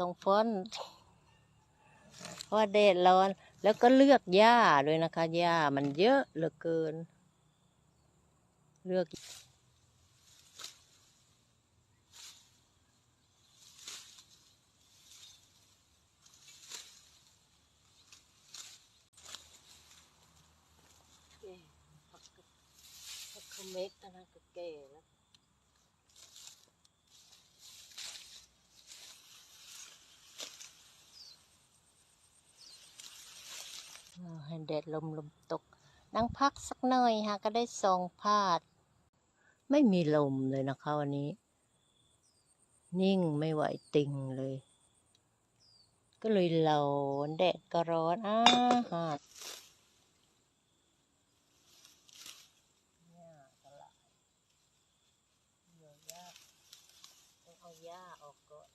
สองฟอนเพราะว่าแดดร้อน แล้วก็เลือกหญ้าด้วยนะคะหญ้ามันเยอะเหลือเกิน เลือกเม็กอันนั้นก็แก่แล้วเอาให้ แดดลมลมตก นั่งพักสักหน่อยฮะก็ได้ซองพาด ไม่มีลมเลยนะคะวันนี้ นิ่งไม่ไหวติงเลย ก็เลยร้อนแดดก็ร้อนอ้าหาด หญ้าตลาดเดี๋ยวหญ้าต้องเอาหญ้าออกก่อน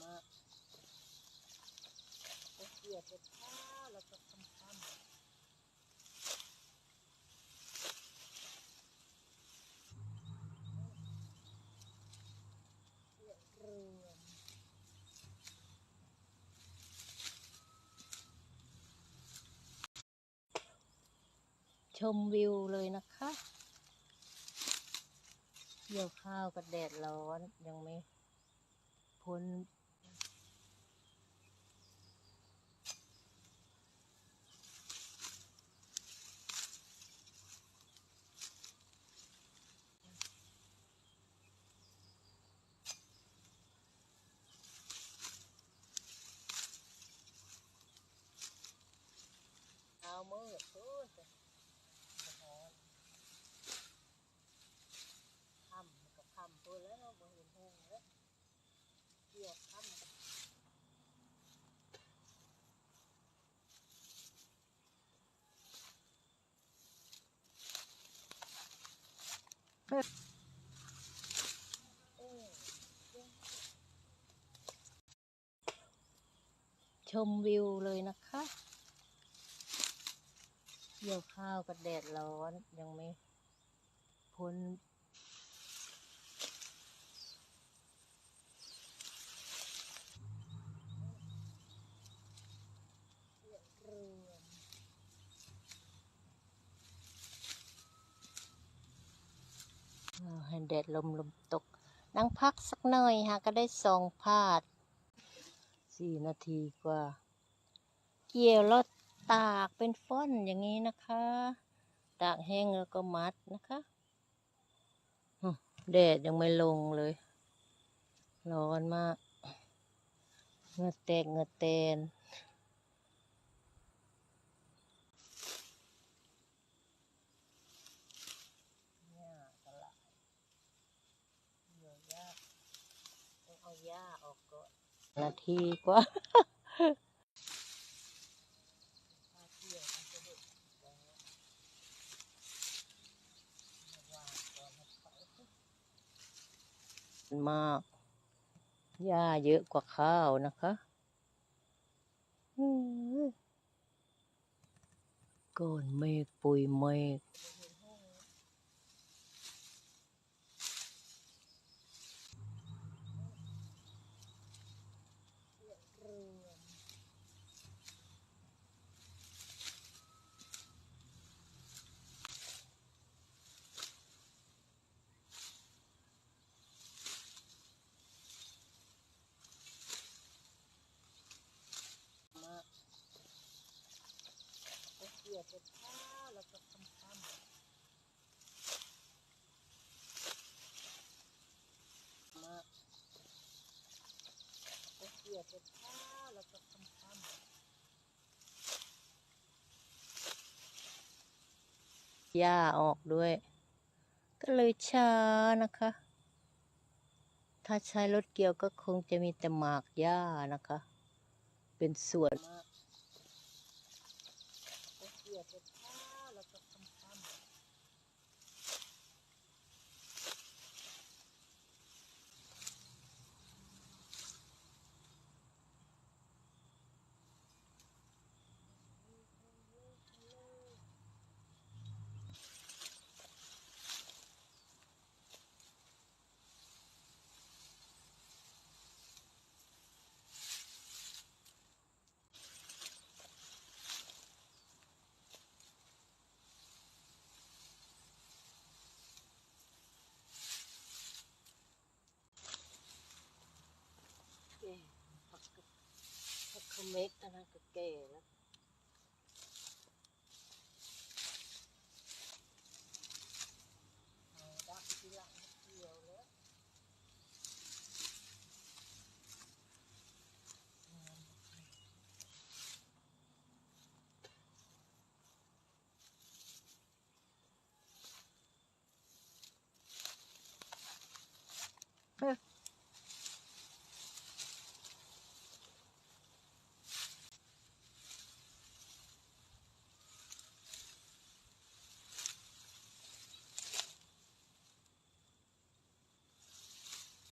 มา กินข้าวแล้วก็คำคำชมวิวเลยนะคะเกี่ยวข้าวกับแดดร้อนยังไม่พ้นเอามือโอ้ยจะร้อนค่ำมันกับค่ำตัวแล้วเราบ่เห็นแห้งแล้วเกี่ยวค่ำชมวิวเลยนะคะเกี่ยวข้าวกับแดดร้อนยังไม่พ้นเรือเอาให้ แดดลมลมตก นั่งพักสักหน่อยฮะก็ได้สองพาดสี่นาทีกว่า เกี่ยวแล้วตากเป็นฟ้อนอย่างนี้นะคะ ตากแห้งแล้วก็มัดนะคะแดดยังไม่ลงเลย ร้อนมากเงือแตกเงือแตนหญ้าตลาดเดี๋ยวหญ้าต้องเอา หญ้าออกก่อนนาทีกว่ามากหญ้าเยอะกว่าข้าวนะคะอืมก้อนเมฆปุยเมฆมากก็เกี่ยวกับข้าวแล้วก็คำคำมาก กับข้าวแล้วก็ทำคำหญ้าออกด้วย ก็เลยช้านะคะ ถ้าใช้รถเกี่ยวก็คงจะมีแต่หมากหญ้านะคะ เป็นส่วนมากเกี่ยวไปช้าแล้วก็ค่ำ แก่ผักกะผัก เม็ดอันนั้นก็แก่แล้วเอาดักทีหลังเกี่ยวแล้ว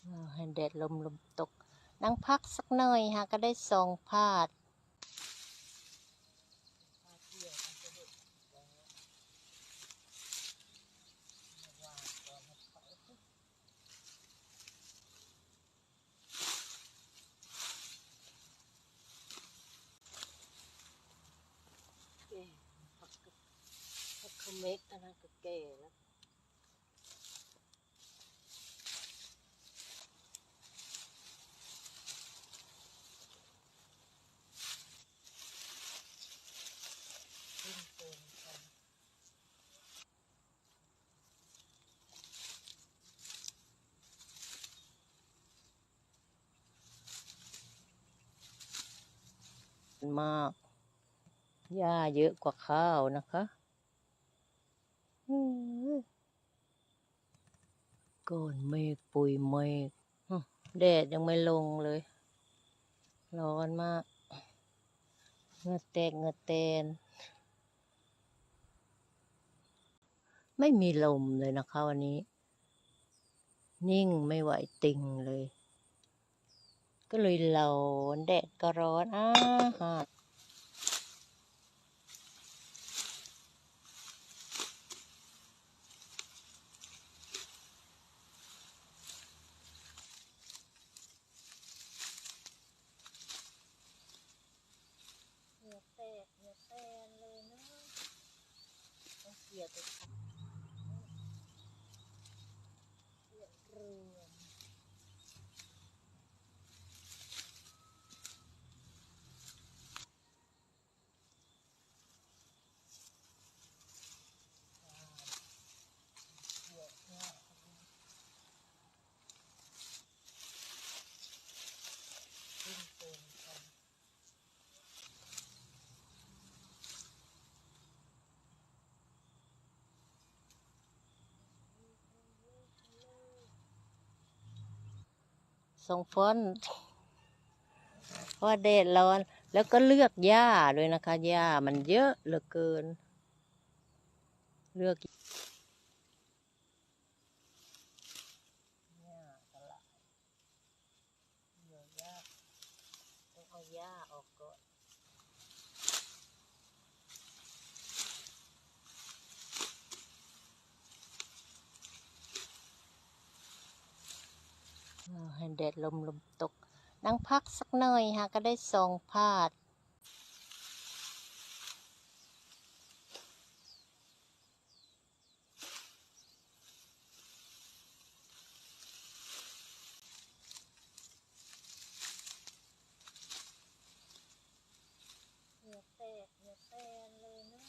เอาให้ แดดลมลมตก นั่งพักสักหน่อยฮะก็ได้สองพาด แก่ผักกะผักเขเม็ดอันนั้นก็แก่แล้วขึ้นเต็มกัน มากหญ้าเยอะกว่าข้าวนะคะก้อนเมฆปุยเมฆแดดยังไม่ลงเลย ร้อนมากเงือแตกเงือแตน ไม่มีลมเลยนะคะวันนี้ นิ่งไม่ไหวติงเลย ก็เลยร้อนแดดก็ร้อนอ้าหาด เหงื่อแตกเหงื่อแตนเลยนะต้องเกลียดเลยค่ะเกลียดรวมเกลียดมากขึ้นเต็มกัน ส่งฝนเพราะว่าแดดร้อน แล้วก็เลือกหญ้าด้วยนะคะหญ้ามันเยอะเหลือเกิน เลือกหญ้าตลาดเลือกหญ้าต้องเอาหญ้าออกก่อนเอาให้ แดดลมลมตก นั่งพักสักหน่อยฮะก็ได้สองพาดเหงื่อแตกเหงื่อแตนเลยนะ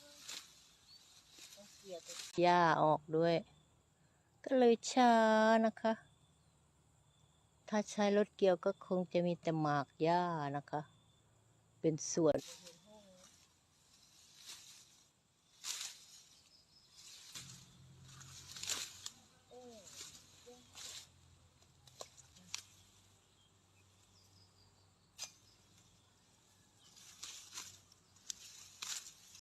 เกลียดหญ้าออกด้วย ก็เลยช้านะคะ ถ้าใช้รถเกี่ยวก็คงจะมีแต่หมากหญ้านะคะ เป็นส่วน